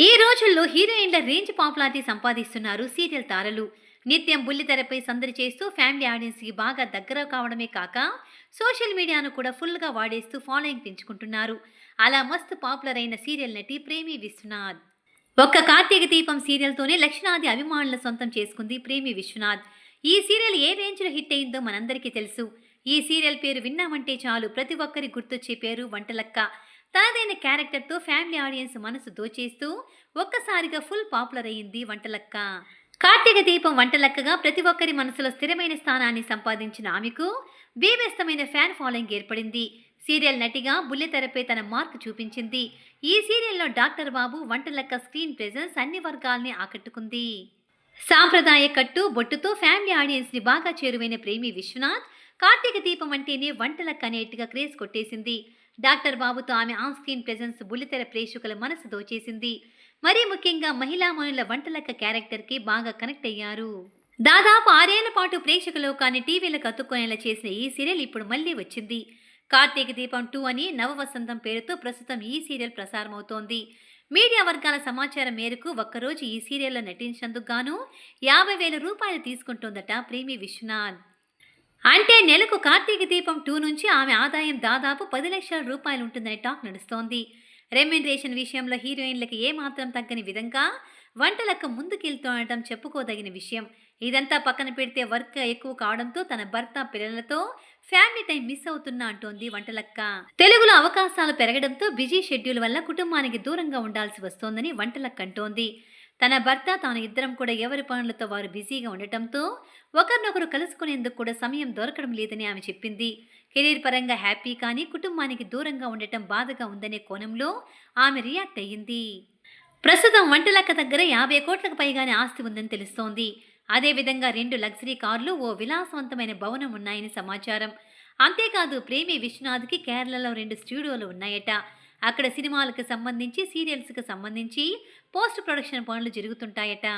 ఈ రోజుల్లో హీరోయిన్ల రేంజ్ పాపులారిటీ సంపాదిస్తున్నారు సీరియల్ తారలు. నిత్యం బుల్లితెరపై సందడి చేస్తూ ఫ్యామిలీ ఆడియన్స్కి బాగా దగ్గర కావడమే కాక సోషల్ మీడియాను కూడా ఫుల్గా వాడేస్తూ ఫాలోయింగ్ పెంచుకుంటున్నారు. అలా మస్తు పాపులర్ అయిన సీరియల్ నటి ప్రేమి విశ్వనాథ్. ఒక్క కార్తీక దీపం సీరియల్తోనే లక్షణాది అభిమానుల సొంతం చేసుకుంది ప్రేమి విశ్వనాథ్. ఈ సీరియల్ ఏ రేంజ్లో హిట్ అయిందో మనందరికీ తెలుసు. ఈ సీరియల్ పేరు విన్నామంటే చాలు ప్రతి ఒక్కరి గుర్తొచ్చే పేరు వంటలక్క. తనదైన క్యారెక్టర్తో ఫ్యామిలీ ఆడియన్స్ మనసు దోచేస్తూ ఒక్కసారిగా ఫుల్ పాపులర్ అయ్యింది వంటలక్క. కార్తీక దీపం వంటలక్కగా ప్రతి ఒక్కరి మనసులో స్థిరమైన స్థానాన్ని సంపాదించిన ఆమెకు బీభస్తమైన ఫ్యాన్ ఫాలోయింగ్ ఏర్పడింది. సీరియల్ నటిగా బుల్లితెరపై తన మార్క్ చూపించింది. ఈ సీరియల్లో doctor Babu Vantalakka screen presence అన్ని వర్గాల్ని ఆకట్టుకుంది. సాంప్రదాయ కట్టు బొట్టుతో ఫ్యామిలీ ఆడియన్స్ని బాగా చేరువైన ప్రేమి విశ్వనాథ్ కార్తీక దీపం అంటేనే వంటలక్క అనేట్టుగా క్రేజ్ కొట్టేసింది. డాక్టర్ బాబుతో ఆమె ఆన్ స్క్రీన్ ప్రెజెన్స్ బుల్లితెర ప్రేక్షకుల మనసు దోచేసింది. మరీ ముఖ్యంగా మహిళామణుల వంటలక్క క్యారెక్టర్కి బాగా కనెక్ట్ అయ్యారు. దాదాపు ఆరేళ్ళ పాటు ప్రేక్షకులు కానీ టీవీలకు అతుక్కునేలా చేసిన ఈ సీరియల్ ఇప్పుడు మళ్ళీ వచ్చింది. కార్తీక దీపం టూ అని నవవసంతం పేరుతో ప్రస్తుతం ఈ సీరియల్ ప్రసారమవుతోంది. మీడియా వర్గాల సమాచారం మేరకు ఒక్కరోజు ఈ సీరియల్లో నటించినందుకు గాను యాభై వేల రూపాయలు తీసుకుంటోందట ప్రేమి విశ్వనాథ్. అంటే నెలకు కార్తీక దీపం టూ నుంచి ఆమె ఆదాయం దాదాపు పది లక్షల రూపాయలు ఉంటుందని టాక్ నడుస్తోంది. రెమ్యునరేషన్ విషయంలో హీరోయిన్లకు ఏమాత్రం తగ్గని విధంగా వంటలకు ముందుకెళ్తుండటం చెప్పుకోదగిన విషయం. ఇదంతా పక్కన పెడితే వర్క్ ఎక్కువ కావడంతో తన భర్త పిల్లలతో ఫ్యామిలీ టైం మిస్ అవుతున్నా అంటోంది వంటలక్క. తెలుగులో అవకాశాలు పెరగడంతో బిజీ షెడ్యూల్ వల్ల కుటుంబానికి దూరంగా ఉండాల్సి వస్తోందని వంటలక్క అంటోంది. తన భర్త తాను ఇద్దరం కూడా ఎవరి పనులతో వారు బిజీగా ఉండటంతో ఒకరినొకరు కలుసుకునేందుకు కూడా సమయం దొరకడం లేదని ఆమె చెప్పింది. కెరీర్ పరంగా హ్యాపీ కానీ కుటుంబానికి దూరంగా ఉండటం బాధగా ఉందనే కోణంలో ఆమె రియాక్ట్ అయ్యింది. ప్రస్తుతం వంటలక్క దగ్గర యాభై కోట్లకు పైగానే ఆస్తి ఉందని తెలుస్తోంది. అదేవిధంగా రెండు లగ్జరీ కార్లు ఓ విలాసవంతమైన భవనం ఉన్నాయని సమాచారం. అంతేకాదు ప్రేమి విశ్వనాథ్కి కేరళలో రెండు స్టూడియోలు ఉన్నాయట. అక్కడ సినిమాలకు సంబంధించి సీరియల్స్కి సంబంధించి పోస్ట్ ప్రొడక్షన్ పనులు జరుగుతుంటాయట.